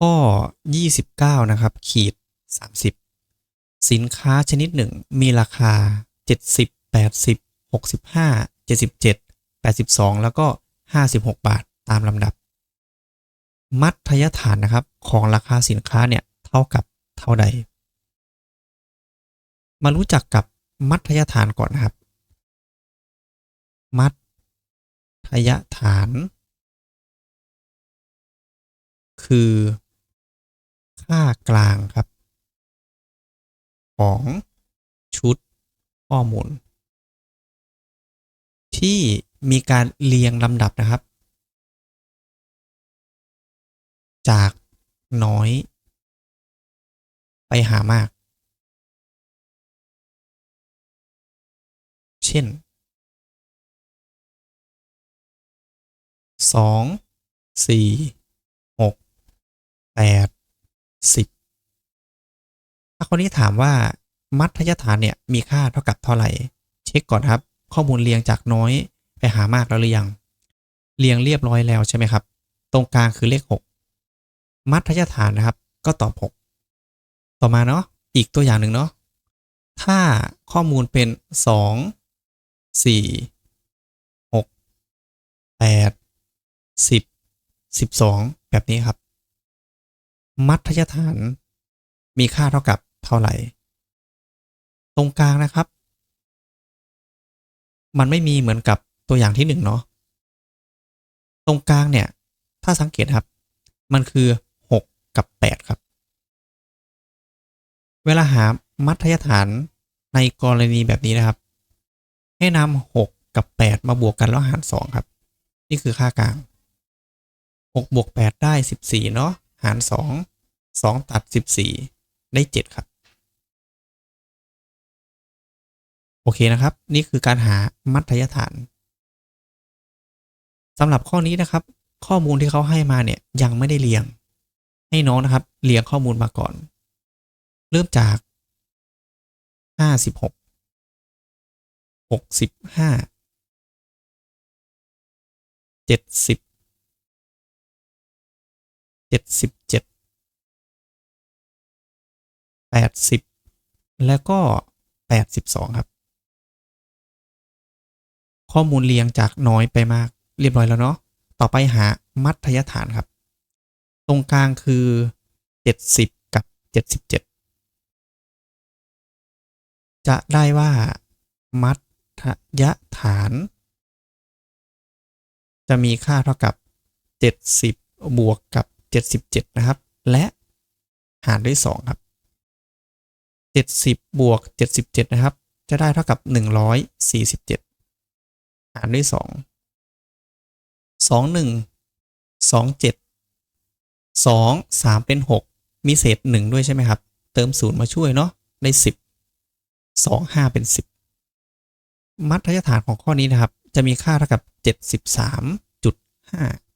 ข้อ 29 นะครับ ขีด 30 สินค้าชนิดหนึ่งมีราคา 70 80 65 77 82 แล้วก็ 56 บาทตามลำดับ มัธยฐานนะครับของราคาสินค้าเนี่ยเท่ากับเท่าใด มารู้จักกับมัธยฐานก่อนนะครับ มัธยฐาน คือ ค่ากลางครับ ของชุดข้อมูล ที่มีการเรียงลำดับนะครับ จากน้อย ไปหามาก เช่นสองสี่ หกแปดสิบถ้าคนนี้ถามว่ามัธยฐานเนี่ยมีค่าเท่ากับเท่าไหร่ เช็คก่อนครับ ข้อมูลเรียงจากน้อยไปหามากแล้วหรือยัง เรียงเรียบร้อยแล้วใช่ไหมครับ ตรงกลางคือเลข 6 มัธยฐานนะครับ ก็ตอบ 6 ต่อมาเนาะอีกตัวอย่างหนึ่งเนาะถ้าข้อมูลเป็น 2 4 6 8 10 12 แบบนี้ครับ มัธยฐาน มีค่าเท่ากับเท่าไหร่ ตรงกลางนะครับ มันไม่มีเหมือนกับตัวอย่างที่หนึ่งเนาะตรงกลางเนี่ย ถ้าสังเกตครับ มันคือ 6 กับ 8 ครับ เวลาหามัธยฐานในกรณีแบบนี้นะครับ ให้นำ6กับ 8 มาบวกกันแล้วหาร 2 ครับ นี่คือค่ากลาง 6 บวก 8 ได้ 14 เนาะ หาร 2 2 ตัด 14 ได้ 7 ครับ โอเคนะครับ นี่คือการหามัธยฐานสำหรับข้อนี้นะครับ ข้อมูลที่เขาให้มาเนี่ยยังไม่ได้เรียง ให้น้องนะครับเรียงข้อมูลมาก่อน เริ่มจาก 56 65 70 77 80 แล้วก็ 82 ครับ ข้อมูลเรียงจากน้อยไปมากเรียบร้อยแล้วเนาะ ต่อไปหามัธยฐานครับ ตรงกลางคือ 70 กับ 77 จะได้ว่า มัธยฐาน จะมีค่าเท่ากับ 70 บวกกับ 77 นะครับ และหารด้วย 2 ครับ 70 บวก 77 นะครับ จะได้เท่ากับ 147 หารด้วย 2 2 1 2 7 2 3 เป็น 6 มีเศษ 1 ด้วยใช่ไหมครับ เติม 0 มาช่วยเนาะ ได้ 10 2 5 เป็น 10 มัธยฐานของข้อนี้นะครับ จะมีค่าเท่ากับ 73.5